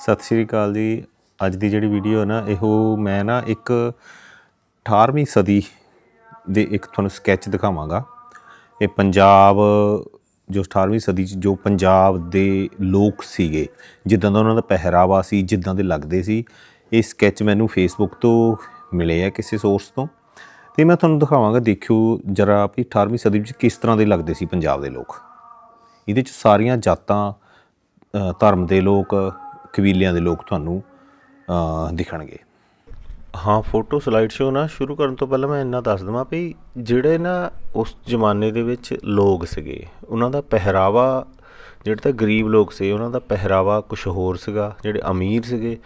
ਸਤਿ ਸ਼੍ਰੀ ਅਕਾਲ ਜੀ। ਅੱਜ ਦੀ ਜਿਹੜੀ ਵੀਡੀਓ ਹੈ ਨਾ, ਇਹੋ ਮੈਂ ਨਾ ਇੱਕ 18ਵੀਂ ਸਦੀ ਦੇ ਇੱਕ ਤੁਹਾਨੂੰ ਸਕੈਚ ਦਿਖਾਵਾਂਗਾ। ਇਹ ਪੰਜਾਬ, ਜੋ 18ਵੀਂ ਸਦੀ ਚ ਜੋ ਪੰਜਾਬ ਦੇ ਲੋਕ ਸੀਗੇ, ਜਿੱਦਾਂ ਦਾ ਉਹਨਾਂ ਦਾ ਪਹਿਰਾਵਾ ਸੀ, ਜਿੱਦਾਂ ਦੇ ਲੱਗਦੇ ਸੀ, ਇਹ ਸਕੈਚ ਮੈਨੂੰ ਫੇਸਬੁੱਕ ਤੋਂ ਮਿਲੇ ਆ ਕਿਸੇ ਸੋਰਸ ਤੋਂ। ਤੇ ਮੈਂ ਤੁਹਾਨੂੰ ਦਿਖਾਵਾਂਗਾ, ਦੇਖਿਓ ਜਰਾ ਵੀ 18ਵੀਂ ਸਦੀ ਵਿੱਚ ਕਿਸ ਤਰ੍ਹਾਂ ਦੇ ਲੱਗਦੇ ਸੀ ਪੰਜਾਬ ਦੇ ਲੋਕ। ਇਹਦੇ ਚ ਸਾਰੀਆਂ ਜਾਤਾਂ ਧਰਮ ਦੇ ਲੋਕ ਕਬੀਲਿਆਂ ਦੇ ਲੋਕ ਤੁਹਾਨੂੰ ਦਿਖਣਗੇ। ਹਾਂ, ਫੋਟੋ ਸਲਾਈਡ ਸ਼ੋ ਨਾ ਸ਼ੁਰੂ ਕਰਨ ਤੋਂ ਪਹਿਲਾਂ ਮੈਂ ਇੰਨਾ ਦੱਸ ਦਵਾਂ ਵੀ ਜਿਹੜੇ ਨਾ ਉਸ ਜ਼ਮਾਨੇ ਦੇ ਵਿੱਚ ਲੋਕ ਸੀਗੇ, ਉਹਨਾਂ ਦਾ ਪਹਿਰਾਵਾ, ਜਿਹੜੇ ਤਾਂ ਗਰੀਬ ਲੋਕ ਸੀ, ਉਹਨਾਂ ਦਾ ਪਹਿਰਾਵਾ ਕੁਝ ਹੋਰ ਸੀਗਾ, ਜਿਹੜੇ ਅਮੀਰ ਸੀਗੇ,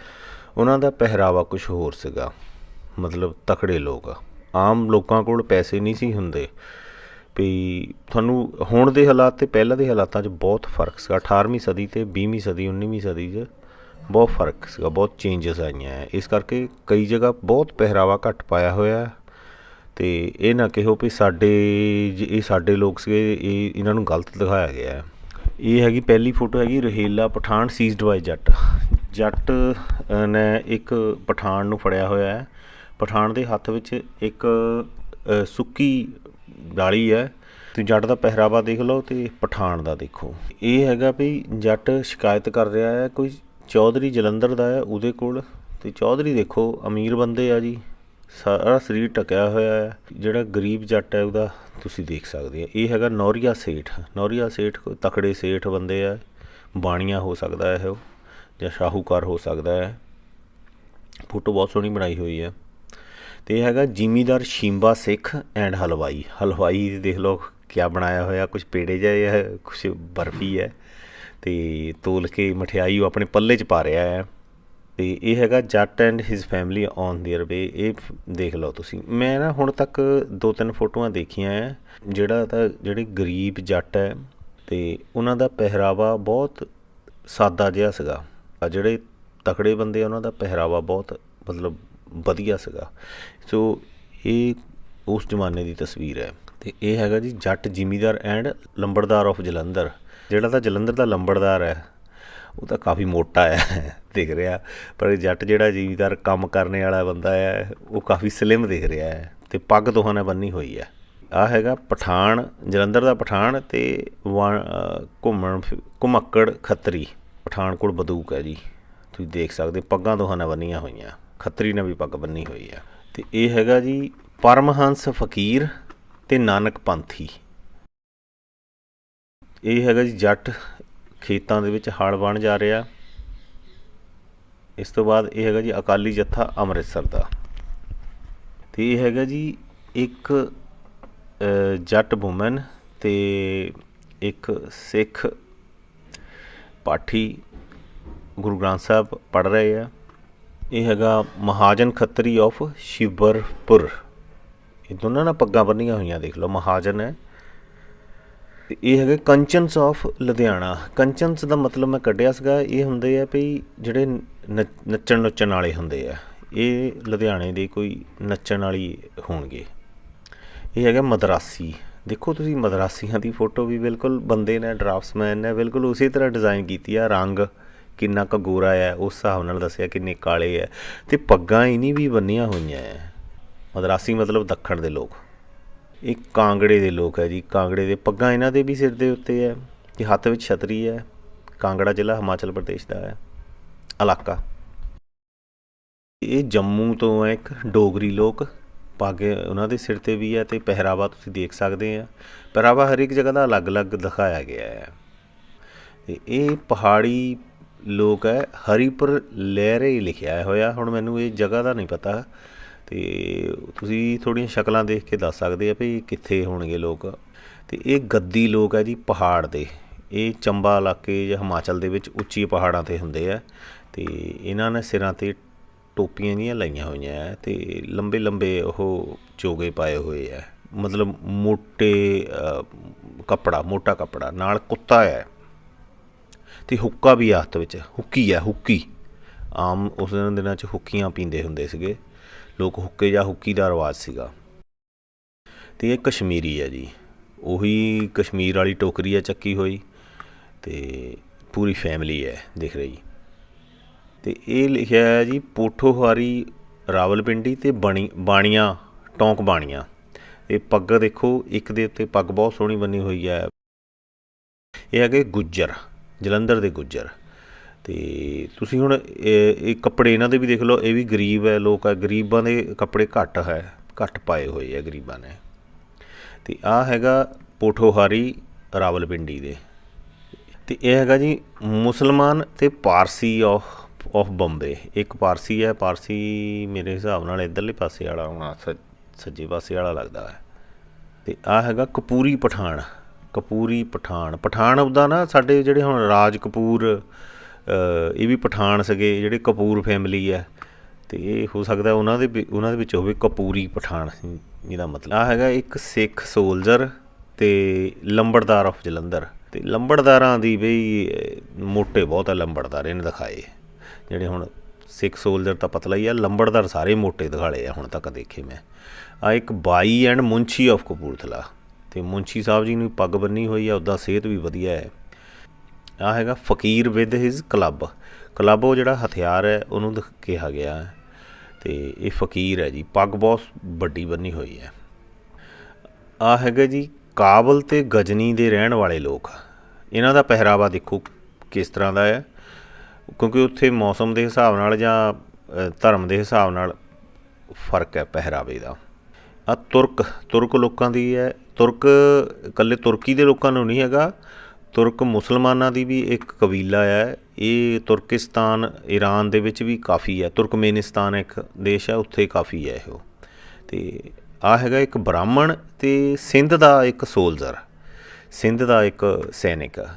ਉਹਨਾਂ ਦਾ ਪਹਿਰਾਵਾ ਕੁਝ ਹੋਰ ਸੀਗਾ। ਮਤਲਬ ਤਕੜੇ ਲੋਕ। ਆਮ ਲੋਕਾਂ ਕੋਲ ਪੈਸੇ ਨਹੀਂ ਸੀ ਹੁੰਦੇ। ਵੀ ਤੁਹਾਨੂੰ ਹੁਣ ਦੇ ਹਾਲਾਤ ਤੇ ਪਹਿਲਾਂ ਦੇ ਹਾਲਾਤਾਂ 'ਚ ਬਹੁਤ ਫ਼ਰਕ ਸੀਗਾ 18ਵੀਂ ਸਦੀ ਤੇ 20ਵੀਂ ਸਦੀ 19ਵੀਂ ਸਦੀ 'ਚ। ਬਹੁਤ ਫ਼ਰਕ ਸੀਗਾ, ਬਹੁਤ ਚੇਂਜਸ ਆਈਆਂ ਹੈ ਇਸ ਕਰਕੇ ਕਈ ਜਗ੍ਹਾ ਬਹੁਤ ਪਹਿਰਾਵਾ ਘੱਟ ਪਾਇਆ ਹੋਇਆ ਹੈ ਤੇ ਇਹ ਨਾ ਕਿਹੋ ਵੀ ਸਾਡੇ ਜ- ਇਹ ਸਾਡੇ ਲੋਕ ਸੀਗੇ, ਇਹ ਇਹਨਾਂ ਨੂੰ ਗਲਤ ਦਿਖਾਇਆ ਗਿਆ ਇਹ ਹੈਗੀ ਪਹਿਲੀ ਫੋਟੋ ਹੈਗੀ ਰਹੀਲਾ ਪਠਾਨ ਸੀਜ਼ਡ ਬਾਈ ਜੱਟ। ਜੱਟ ਨੇ ਇੱਕ ਪਠਾਨ ਨੂੰ ਫੜਿਆ ਹੋਇਆ ਹੈ ਪਠਾਨ ਦੇ ਹੱਥ ਵਿੱਚ ਇੱਕ ਸੁੱਕੀ ਡਾਲੀ ਹੈ ਤੇ ਜੱਟ ਦਾ ਪਹਿਰਾਵਾ ਦੇਖ ਲਓ ਤੇ ਪਠਾਨ ਦਾ ਦੇਖੋ। ਇਹ ਹੈਗਾ ਵੀ ਜੱਟ ਸ਼ਿਕਾਇਤ ਕਰ ਰਿਹਾ ਹੈ ਕੋਈ ਚੌਧਰੀ ਜਲੰਧਰ ਦਾ ਹੈ, ਉਹਦੇ ਕੋਲ। ਤੇ ਚੌਧਰੀ ਦੇਖੋ, ਅਮੀਰ ਬੰਦੇ ਆ ਜੀ। ਸਾਰਾ ਸਰੀਰ ਟਕਿਆ ਹੋਇਆ ਹੈ। ਜਿਹੜਾ ਗਰੀਬ ਜੱਟ ਹੈ, ਉਹਦਾ ਤੁਸੀਂ ਦੇਖ ਸਕਦੇ ਆ ਇਹ ਹੈਗਾ ਨੌਰੀਆ ਸੇਠ। ਨੌਰੀਆ ਸੇਠ ਕੋਈ ਤਕੜੇ ਸੇਠ ਬੰਦੇ ਆ। ਬਾਣੀਆਂ ਹੋ ਸਕਦਾ ਹੈ ਉਹ, ਜਾਂ ਸ਼ਾਹੂਕਾਰ ਹੋ ਸਕਦਾ ਹੈ। ਫੋਟੋ ਬਹੁਤ ਸੋਹਣੀ ਬਣਾਈ ਹੋਈ ਹੈ। ਤੇ ਇਹ ਹੈਗਾ ਜ਼ਿਮੀਦਾਰ ਸ਼ਿੰਬਾ ਸਿੱਖ ਐਂਡ ਹਲਵਾਈ। ਹਲਵਾਈ ਦੇਖ ਲਓ, ਕਿਆ ਬਣਾਇਆ ਹੋਇਆ ਕੁਝ ਪੇੜੇ ਜਿਹੇ ਹੈ ਕੁਝ ਬਰਫੀ ਹੈ। ਤੇ ਤੋਲ ਕੇ ਮਠਿਆਈ ਉਹ ਆਪਣੇ ਪੱਲੇ 'ਚ ਪਾ ਰਿਹਾ ਹੈ ਤੇ ਇਹ ਹੈਗਾ Jatt and his family on their way ਇਹ ਫ- ਦੇਖ ਲਓ ਤੁਸੀਂ ਮੈਂ ਨਾ ਹੁਣ ਤੱਕ ਦੋ ਤਿੰਨ ਫੋਟੋਆਂ ਦੇਖੀਆਂ ਹੈ ਜਿਹੜਾ ਤਾਂ ਜਿਹੜੇ ਗਰੀਬ ਜੱਟ ਹੈ ਤੇ ਉਹਨਾਂ ਦਾ ਪਹਿਰਾਵਾ ਬਹੁਤ ਸਾਦਾ ਜਿਹਾ ਸੀਗਾ ਆ ਜਿਹੜੇ ਤਕੜੇ ਬੰਦੇ ਆ, ਉਹਨਾਂ ਦਾ ਪਹਿਰਾਵਾ ਬਹੁਤ ਮਤਲਬ ਵਧੀਆ ਸੀਗਾ ਸੋ ਇਹ ਉਸ ਜ਼ਮਾਨੇ ਦੀ ਤਸਵੀਰ ਹੈ ਤੇ ਇਹ ਹੈਗਾ ਜੀ ਜੱਟ ਜ਼ਿਮੀਦਾਰ ਐਂਡ ਲੰਬੜਦਾਰ ਆਫ ਜਲੰਧਰ ਜਿਹੜਾ ਤਾਂ ਜਲੰਧਰ ਦਾ ਲੰਬੜਦਾਰ ਹੈ, ਉਹ ਤਾਂ ਕਾਫੀ ਮੋਟਾ ਹੈ, ਦਿਖ ਰਿਹਾ। ਪਰ ਇਹ ਜੱਟ ਜਿਹੜਾ ਜ਼ਿਮੀਦਾਰ ਕੰਮ ਕਰਨੇ ਵਾਲਾ ਬੰਦਾ ਹੈ, ਉਹ ਕਾਫੀ ਸਲਿਮ ਦਿਖ ਰਿਹਾ ਹੈ ਤੇ ਪੱਗ ਦੋਹਾਂ ਨੇ ਬੰਨੀ ਹੋਈ ਹੈ। ਆ ਹੈਗਾ ਪਠਾਨ, ਜਲੰਧਰ ਦਾ ਪਠਾਨ ਤੇ ਵਾ- ਘੁੰਮਣ ਫਿ- ਘੁਮੱਕੜ ਖੱਤਰੀ। ਪਠਾਨਕੋਟ ਬਦੂਕ ਹੈ ਜੀ। ਤੁਸੀਂ ਦੇਖ ਸਕਦੇ ਪੱਗਾਂ ਦੋਹਾਂ ਨੇ ਬੰਨੀਆਂ ਹੋਈਆਂ। ਖੱਤਰੀ ਨੇ ਵੀ ਪੱਗ ਬੰਨੀ ਹੋਈ ਹੈ। ਤੇ ਇਹ ਹੈਗਾ ਜੀ ਪਰਮਹੰਸ ਫਕੀਰ ਤੇ ਨਾਨਕ ਪੰਥੀ। ਇਹ ਹੈਗਾ ਜੀ ਜੱਟ ਖੇਤਾਂ ਦੇ ਵਿੱਚ ਹਲ ਬਣ ਜਾ ਰਿਹਾ। ਇਸ ਤੋਂ ਬਾਅਦ ਇਹ ਹੈਗਾ ਜੀ ਅਕਾਲੀ ਜੱਥਾ ਅੰਮ੍ਰਿਤਸਰ ਦਾ। ਤੇ ਇਹ ਹੈਗਾ ਜੀ ਇੱਕ ਜੱਟ ਵੂਮਨ ਤੇ ਇੱਕ ਸਿੱਖ ਪਾਠੀ ਗੁਰੂ ਗ੍ਰੰਥ ਸਾਹਿਬ ਪੜ ਰਹੇ ਆ। ਇਹ ਹੈਗਾ ਮਹਾਜਨ ਖੱਤਰੀ ਆਫ ਸ਼ਿਵਰਪੁਰ। ਇਹ ਦੋਨਾਂ ਨਾਲ ਪੱਗਾਂ ਬੰਨੀਆਂ ਹੋਈਆਂ, ਦੇਖ ਲਓ, ਮਹਾਜਨ ਹੈ। ਤੇ ਇਹ ਹੈਗੇ ਕੰਚਨਸ ਆਫ ਲੁਧਿਆਣਾ। ਕੰਚਨਸ ਦਾ ਮਤਲਬ ਮੈਂ ਕੱਢਿਆ ਸੀਗਾ, ਇਹ ਹੁੰਦੇ ਆ ਵੀ ਜਿਹੜੇ ਨੱਚ- ਨੱਚਣ ਨੱਚਣ ਵਾਲੇ ਹੁੰਦੇ ਆ, ਇਹ ਲੁਧਿਆਣੇ ਦੇ ਕੋਈ ਨੱਚਣ ਵਾਲੀ ਹੋਣਗੇ। ਇਹ ਹੈਗਾ ਮਦਰਾਸੀ। ਦੇਖੋ ਤੁਸੀਂ ਮਦਰਾਸੀਆਂ ਦੀ ਫੋਟੋ ਵੀ ਬਿਲਕੁਲ ਬੰਦੇ ਨੇ, ਡਰਾਫਟਸਮੈਨ ਨੇ ਬਿਲਕੁਲ ਉਸੇ ਤਰ੍ਹਾਂ ਡਿਜ਼ਾਈਨ ਕੀਤੀ ਆ, ਰੰਗ ਕਿੰਨਾ ਕੁ ਗੋਰਾ ਹੈ ਉਸ ਹਿਸਾਬ ਨਾਲ ਦੱਸਿਆ ਕਿੰਨੇ ਕਾਲੇ ਹੈ ਤੇ ਪੱਗਾਂ ਇਨੀ ਵੀ ਬੰਨੀਆਂ ਹੋਈਆਂ ਹੈ ਮਦਰਾਸੀ ਮਤਲਬ ਦੱਖਣ ਦੇ ਲੋਕ। ਇਹ ਕਾਂਗੜੇ ਦੇ ਲੋਕ ਹੈ ਜੀ, ਕਾਂਗੜੇ ਦੇ ਪੱਗਾਂ ਇਹਨਾਂ ਦੇ ਵੀ ਸਿਰ ਦੇ ਉੱਤੇ ਹੈ ਤੇ ਹੱਥ ਵਿੱਚ ਛਤਰੀ ਹੈ, ਕਾਂਗੜਾ ਜ਼ਿਲ੍ਹਾ ਹਿਮਾਚਲ ਪ੍ਰਦੇਸ਼ ਦਾ ਹੈ, ਇਲਾਕਾ। ਇਹ ਜੰਮੂ ਤੋਂ ਹੈ ਇੱਕ ਡੋਗਰੀ ਲੋਕ, ਪਾਗੇ ਉਹਨਾਂ ਦੇ ਸਿਰ ਤੇ ਵੀ ਹੈ ਤੇ ਪਹਿਰਾਵਾ ਤੁਸੀਂ ਦੇਖ ਸਕਦੇ ਆ। ਪਹਿਰਾਵਾ ਹਰ ਇੱਕ ਜਗ੍ਹਾ ਦਾ ਅਲੱਗ-ਅਲੱਗ ਦਿਖਾਇਆ ਗਿਆ ਹੈ। ਤੇ ਇਹ ਪਹਾੜੀ ਲੋਕ ਹੈ, ਹਰੀਪੁਰ ਲਹਿਰੇ ਲਿਖਿਆ ਹੋਇਆ, ਹੁਣ ਮੈਨੂੰ ਇਹ ਜਗ੍ਹਾ ਦਾ ਨਹੀਂ ਪਤਾ। ਅਤੇ ਤੁਸੀਂ ਥੋੜ੍ਹੀਆਂ ਸ਼ਕਲਾਂ ਦੇਖ ਕੇ ਦੱਸ ਸਕਦੇ ਆ ਵੀ ਕਿੱਥੇ ਹੋਣਗੇ ਲੋਕ। ਅਤੇ ਇਹ ਗੱਦੀ ਲੋਕ ਹੈ ਜੀ ਪਹਾੜ ਦੇ। ਇਹ ਚੰਬਾ ਇਲਾਕੇ ਜਾਂ ਹਿਮਾਚਲ ਦੇ ਵਿੱਚ ਉੱਚੀ ਪਹਾੜਾਂ ਤੇ ਹੁੰਦੇ ਆ। ਅਤੇ ਇਹਨਾਂ ਨੇ ਸਿਰਾਂ ਤੇ ਟੋਪੀਆਂ ਜੀਆਂ ਲਾਈਆਂ ਹੋਈਆਂ ਹੈ ਤੇ ਲੰਬੇ ਲੰਬੇ ਉਹ ਚੋਗੇ ਪਾਏ ਹੋਏ ਆ। ਮਤਲਬ ਮੋਟੇ ਕੱਪੜਾ, ਮੋਟਾ ਕੱਪੜਾ, ਨਾਲ ਕੁੱਤਾ ਹੈ ਤੇ ਹੁੱਕਾ ਵੀ ਆ ਹੱਥ ਵਿੱਚ। ਹੁੱਕੀ ਹੈ ਹੁੱਕੀ। ਆਮ ਉਸ ਦਿਨਾਂ 'ਚ ਹੁੱਕੀਆਂ ਪੀਂਦੇ ਹੁੰਦੇ ਸੀਗੇ। ਲੋਕ ਹੁੱਕੇ ਜਾਂ ਹੁੱਕੀ ਦਾ ਰਿਵਾਜ ਸੀਗਾ। ਤੇ ਇਹ ਕਸ਼ਮੀਰੀ ਹੈ ਜੀ। ਉਹੀ ਕਸ਼ਮੀਰ ਵਾਲੀ ਟੋਕਰੀ ਹੈ ਚੱਕੀ ਹੋਈ ਤੇ ਪੂਰੀ ਫੈਮਿਲੀ ਹੈ, ਦਿਖ ਰਹੀ। ਤੇ ਇਹ ਲਿਖਿਆ ਹੈ ਜੀ, ਪੋਠੋਹਾਰੀ ਰਾਵਲਪਿੰਡੀ ਤੇ ਬਣੀ, ਬਾਣੀਆਂ, ਟੌਂਕ ਬਾਣੀਆਂ। ਇਹ ਪੱਗ ਦੇਖੋ, ਇੱਕ ਦੇ ਉੱਤੇ ਪੱਗ ਬਹੁਤ ਸੋਹਣੀ ਬਣੀ ਹੋਈ ਹੈ। ਇਹ ਹੈਗੇ ਗੁੱਜਰ, ਜਲੰਧਰ ਦੇ ਗੁੱਜਰ। ਤੇ ਤੁਸੀਂ ਹੁਣ ਇਹ ਕੱਪੜੇ ਇਹਨਾਂ ਦੇ ਵੀ ਦੇਖ ਲਓ, ਇਹ ਵੀ ਗਰੀਬ ਹੈ, ਲੋਕ ਹੈ, ਗਰੀਬਾਂ ਦੇ ਕੱਪੜੇ ਘੱਟ ਹੈ, ਘੱਟ ਪਾਏ ਹੋਏ ਹੈ ਗਰੀਬਾਂ ਨੇ। ਅਤੇ ਆ ਹੈਗਾ ਪੋਠੋਹਾਰੀ ਰਾਵਲਪਿੰਡੀ ਦੇ। ਤੇ ਇਹ ਹੈਗਾ ਜੀ ਮੁਸਲਮਾਨ ਤੇ ਪਾਰਸੀ ਆਫ ਆਫ ਬੰਬੇ। ਇੱਕ ਪਾਰਸੀ ਹੈ, ਪਾਰਸੀ ਮੇਰੇ ਹਿਸਾਬ ਨਾਲ ਇਧਰਲੇ ਪਾਸੇ ਵਾਲਾ, ਹੋਣਾ ਸ- ਸੱਜੇ ਪਾਸੇ ਵਾਲਾ ਲੱਗਦਾ ਹੈ। ਤੇ ਆ ਹੈਗਾ ਕਪੂਰੀ ਪਠਾਨ ਕਪੂਰੀ ਪਠਾਨ। ਪਠਾਨ ਉਹਦਾ ਨਾ ਸਾਡੇ ਜਿਹੜੇ ਹੁਣ ਰਾਜ ਕਪੂਰ ਇਹ ਵੀ ਪਠਾਨ ਸਗੇ ਜਿਹੜੇ ਕਪੂਰ ਫੈਮਿਲੀ ਆ। ਤੇ ਇਹ ਹੋ ਸਕਦਾ ਉਹਨਾਂ ਦੇ ਵਿ- ਉਹਨਾਂ ਦੇ ਵਿੱਚ ਹੋਵੇ ਕਪੂਰੀ ਪਠਾਨ ਜਿਹਦਾ ਮਤਲਬ। ਆ ਹੈਗਾ ਇੱਕ ਸਿੱਖ ਸੋਲਜਰ ਤੇ ਲੰਬੜਦਾਰ ਆਫ ਜਲੰਧਰ। ਤੇ ਲੰਬੜਦਾਰਾਂ ਦੀ ਬਈ ਮੋਟੇ ਬਹੁਤ ਆ ਲੰਬੜਦਾਰ, ਇਹਨੇ ਦਿਖਾਏ। ਜਿਹੜੇ ਹੁਣ ਸਿੱਖ ਸੋਲਜਰ ਤਾਂ ਪਤਲਾ ਹੀ ਆ, ਲੰਬੜਦਾਰ ਸਾਰੇ ਮੋਟੇ ਦਿਖਾਲੇ ਆ, ਹੁਣ ਤੱਕ ਦੇਖੇ ਮੈਂ। ਆ ਇੱਕ ਬਾਈ ਐਂਡ ਮੁੰਸ਼ੀ ਆਫ ਕਪੂਰਥਲਾ। ਤੇ ਮੁੰਸ਼ੀ ਸਾਹਿਬ ਜੀ ਨੂੰ ਪੱਗ ਬੰਨੀ ਹੋਈ ਆ ਉੱਦਾਂ ਸਿਹਤ ਵੀ ਵਧੀਆ ਹੈ। ਆ ਹੈਗਾ ਫਕੀਰ ਵਿਦ ਹਿਸ ਕਲੱਬ। ਕਲੱਬ ਉਹ ਜਿਹੜਾ ਹਥਿਆਰ ਹੈ, ਉਹਨੂੰ ਦਿਖ- ਕਿਹਾ ਗਿਆ ਹੈ। ਤੇ ਇਹ ਫਕੀਰ ਹੈ ਜੀ, ਪੱਗ ਬਹੁਤ ਵੱਡੀ ਬੰਨੀ ਹੋਈ ਹੈ। ਆ ਹੈਗਾ ਜੀ, ਕਾਬਲ ਤੇ ਗਜਨੀ ਦੇ ਰਹਿਣ ਵਾਲੇ ਲੋਕ। ਇਹਨਾਂ ਦਾ ਪਹਿਰਾਵਾ ਦੇਖੋ ਕਿਸ ਤਰ੍ਹਾਂ ਦਾ ਹੈ। ਕਿਉਂਕਿ ਉੱਥੇ ਮੌਸਮ ਦੇ ਹਿਸਾਬ ਨਾਲ ਜਾਂ ਧਰਮ ਦੇ ਹਿਸਾਬ ਨਾਲ ਫ਼ਰਕ ਹੈ ਪਹਿਰਾਵੇ ਦਾ। ਆ ਤੁਰਕ ਤੁਰਕ ਲੋਕਾਂ ਦੀ ਹੈ। ਤੁਰਕ, ਇਕੱਲੇ ਤੁਰਕੀ ਦੇ ਲੋਕਾਂ ਨੂੰ ਨਹੀਂ ਹੈਗਾ। ਤੁਰਕ ਮੁਸਲਮਾਨਾਂ ਦੀ ਵੀ ਇੱਕ ਕਬੀਲਾ ਹੈ। ਇਹ ਤੁਰਕਿਸਤਾਨ ਈਰਾਨ ਦੇ ਵਿੱਚ ਵੀ ਕਾਫੀ ਹੈ। ਤੁਰਕਮੇਨਿਸਤਾਨ ਇੱਕ ਦੇਸ਼ ਹੈ, ਉੱਥੇ ਕਾਫੀ ਹੈ ਇਹ। ਤੇ ਆ ਹੈਗਾ ਇੱਕ ਬ੍ਰਾਹਮਣ ਤੇ ਸਿੰਧ ਦਾ ਇੱਕ ਸੋਲਜਰ। ਸਿੰਧ ਦਾ ਇੱਕ ਸੈਨਿਕ।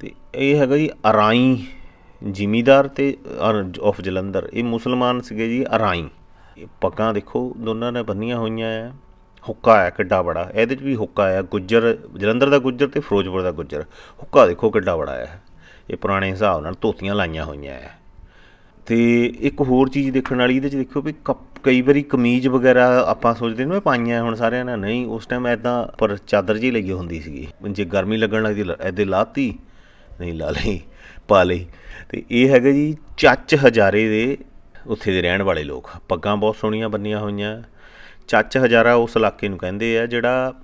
ਤੇ ਇਹ ਹੈਗਾ ਜੀ ਅਰਾਈ ਜ਼ਿਮੀਦਾਰ ਤੇ ਆਫ ਜਲੰਧਰ। ਇਹ ਮੁਸਲਮਾਨ ਸੀਗੇ ਜੀ ਅਰਾਈ। ਇਹ ਪੱਗਾਂ ਦੇਖੋ, ਦੋਨਾਂ ਨੇ ਬੰਨੀਆਂ ਹੋਈਆਂ ਆ। ਹੁੱਕਾ ਹੈ, ਕਿੱਡਾ ਬੜਾ। ਇਹਦੇ 'ਚ ਵੀ ਹੁੱਕਾ ਹੈ, ਗੁੱਜਰ, ਜਲੰਧਰ ਦਾ ਗੁੱਜਰ ਤੇ ਫਿਰੋਜ਼ਪੁਰ ਦਾ ਗੁੱਜਰ। ਹੁੱਕਾ ਦੇਖੋ ਕਿੱਡਾ ਬੜਾ ਹੈ। ਇਹ ਪੁਰਾਣੇ ਹਿਸਾਬ ਨਾਲ ਧੋਤੀਆਂ ਲਾਈਆਂ ਹੋਈਆਂ ਹੈ। ਤੇ ਇੱਕ ਹੋਰ ਚੀਜ਼ ਦੇਖਣ ਵਾਲੀ, ਇਹਦੇ 'ਚ ਦੇਖੋ ਵੀ ਕੱਪ- ਕਈ ਵਾਰੀ ਕਮੀਜ਼ ਵਗੈਰਾ ਆਪਾਂ ਸੋਚਦੇ ਨੇ ਪਾਈਆਂ ਹੁਣ ਸਾਰਿਆਂ ਨੇ। ਨਹੀਂ, ਉਸ ਟਾਈਮ ਐਦਾਂ ਪਰ ਚਾਦਰ ਜੀ ਲਈ ਹੁੰਦੀ ਸੀਗੀ। ਜੇ ਗਰਮੀ ਲੱਗਣ ਲੱਗਦੀ ਐਦੇ ਲਾਤੀ, ਨਹੀਂ ਲਾ ਲਈ, ਪਾ ਲਈ। ਤੇ ਇਹ ਹੈਗਾ ਜੀ ਚੱਚ ਹਜ਼ਾਰੇ ਦੇ ਉੱਥੇ ਦੇ ਰਹਿਣ ਵਾਲੇ ਲੋਕ। ਪੱਗਾਂ ਬਹੁਤ ਸੋਹਣੀਆਂ ਬੰਨੀਆਂ ਹੋਈਆਂ। ਚੱਚ ਹਜ਼ਾਰਾ ਉਸ ਇਲਾਕੇ ਨੂੰ ਕਹਿੰਦੇ ਆ, ਜਿਹੜਾ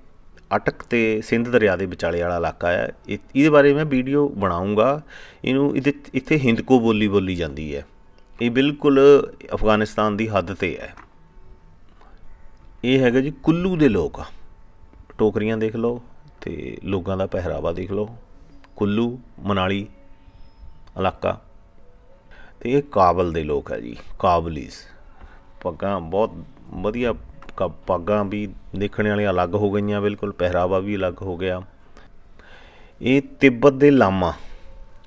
ਅਟਕ ਤੇ ਸਿੰਧ ਦਰਿਆ ਦੇ ਵਿਚਾਲੇ ਵਾਲਾ ਇਲਾਕਾ ਹੈ ਇਹ- ਇਹਦੇ ਬਾਰੇ ਮੈਂ ਵੀਡੀਓ ਬਣਾਉਂਗਾ। ਇਹਨੂੰ ਇਹਦੇ ਇੱਥੇ ਹਿੰਦਕੋ ਬੋਲੀ ਬੋਲੀ ਜਾਂਦੀ ਹੈ। ਇਹ ਬਿਲਕੁਲ ਅਫਗਾਨਿਸਤਾਨ ਦੀ ਹੱਦ ਤੇ ਹੈ। ਇਹ ਹੈਗਾ ਜੀ ਕੁੱਲੂ ਦੇ ਲੋਕ ਟੋਕਰੀਆਂ ਦੇਖ ਲਓ ਤੇ ਲੋਕਾਂ ਦਾ ਪਹਿਰਾਵਾ ਦੇਖ ਲਓ। ਕੁੱਲੂ, ਮਨਾਲੀ ਇਲਾਕਾ। ਤੇ ਇਹ ਕਾਬਲ ਦੇ ਲੋਕ ਹੈ ਜੀ, ਕਾਬਲੀਜ਼। ਪੱਗਾਂ ਬਹੁਤ ਵਧੀਆ ਕ- ਪਾਗਾਂ ਵੀ ਦੇਖਣ ਵਾਲੀਆਂ ਅਲੱਗ ਹੋ ਗਈਆਂ ਬਿਲਕੁਲ ਪਹਿਰਾਵਾ ਵੀ ਅਲੱਗ ਹੋ ਗਿਆ। ਇਹ ਤਿੱਬਤ ਦੇ ਲਾਮਾ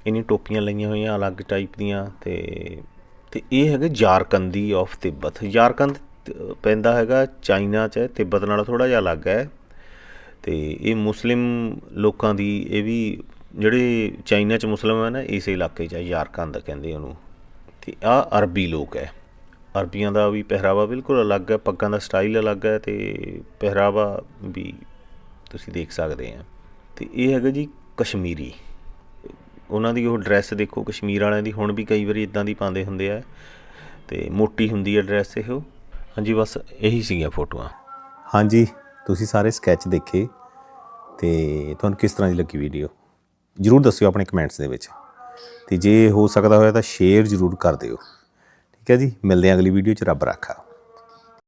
ਇਹਨੇ ਟੋਪੀਆਂ ਲਈਆਂ ਹੋਈਆਂ ਅਲੱਗ ਟਾਈਪ ਦੀਆਂ ਤੇ ਤੇ ਇਹ ਹੈਗੇ ਜਾਰਕੰਦੀ ਆਫ ਤਿੱਬਤ। ਜਾਰਕੰਦ ਪੈਂਦਾ ਹੈਗਾ ਚਾਈਨਾ 'ਚ ਹੈ, ਤਿੱਬਤ ਨਾਲ ਥੋੜਾ ਜਿਹਾ ਅਲੱਗ ਹੈ। ਤੇ ਇਹ ਮੁਸਲਿਮ ਲੋਕਾਂ ਦੀ ਇਹ ਵੀ ਜਿਹੜੇ ਚਾਈਨਾ 'ਚ ਮੁਸਲਮਾਨ ਹੈ ਨਾ ਇਸ ਇਲਾਕੇ 'ਚ ਹੈ ਯਾਰਕੰਦ ਕਹਿੰਦੇ ਉਹਨੂੰ। ਤੇ ਆ ਅਰਬੀ ਲੋਕ ਹੈ। ਅਰਬੀਆਂ ਦਾ ਵੀ ਪਹਿਰਾਵਾ ਬਿਲਕੁਲ ਅਲੱਗ ਹੈ, ਪੱਗਾਂ ਦਾ ਸਟਾਈਲ ਅਲੱਗ ਹੈ ਤੇ ਪਹਿਰਾਵਾ ਵੀ ਤੁਸੀਂ ਦੇਖ ਸਕਦੇ ਆ। ਤੇ ਇਹ ਹੈਗਾ ਜੀ ਕਸ਼ਮੀਰੀ। ਉਹਨਾਂ ਦੀ ਉਹ ਡਰੈਸ ਦੇਖੋ, ਕਸ਼ਮੀਰ ਵਾਲਿਆਂ ਦੀ ਹੁਣ ਵੀ ਕਈ ਵਾਰੀ ਇਦਾਂ ਦੀ ਪਾਉਂਦੇ ਹੁੰਦੇ ਆ। ਤੇ ਮੋਟੀ ਹੁੰਦੀ ਹੈ ਡਰੈਸ ਇਹੋ। ਹਾਂਜੀ, ਬਸ ਇਹੀ ਸੀਗੀਆਂ ਫੋਟੋਆਂ। ਹਾਂਜੀ, ਤੁਸੀਂ ਸਾਰੇ ਸਕੈਚ ਦੇਖੇ ਤੇ ਤੁਹਾਨੂੰ ਕਿਸ ਤਰ੍ਹਾਂ ਦੀ ਲੱਗੀ ਵੀਡੀਓ? ਜਰੂਰ ਦੱਸਿਓ ਆਪਣੇ ਕਮੈਂਟਸ ਦੇ ਵਿੱਚ। ਤੇ ਜੇ ਹੋ ਸਕਦਾ ਹੋਇਆ ਤਾਂ ਸ਼ੇਅਰ ਜਰੂਰ ਕਰ ਦਿਓ। ਠੀਕ ਹੈ ਜੀ ਮਿਲਦੇ ਹਾਂ ਅਗਲੀ ਵੀਡੀਓ 'ਚ ਰੱਬ ਰਾਖਾ।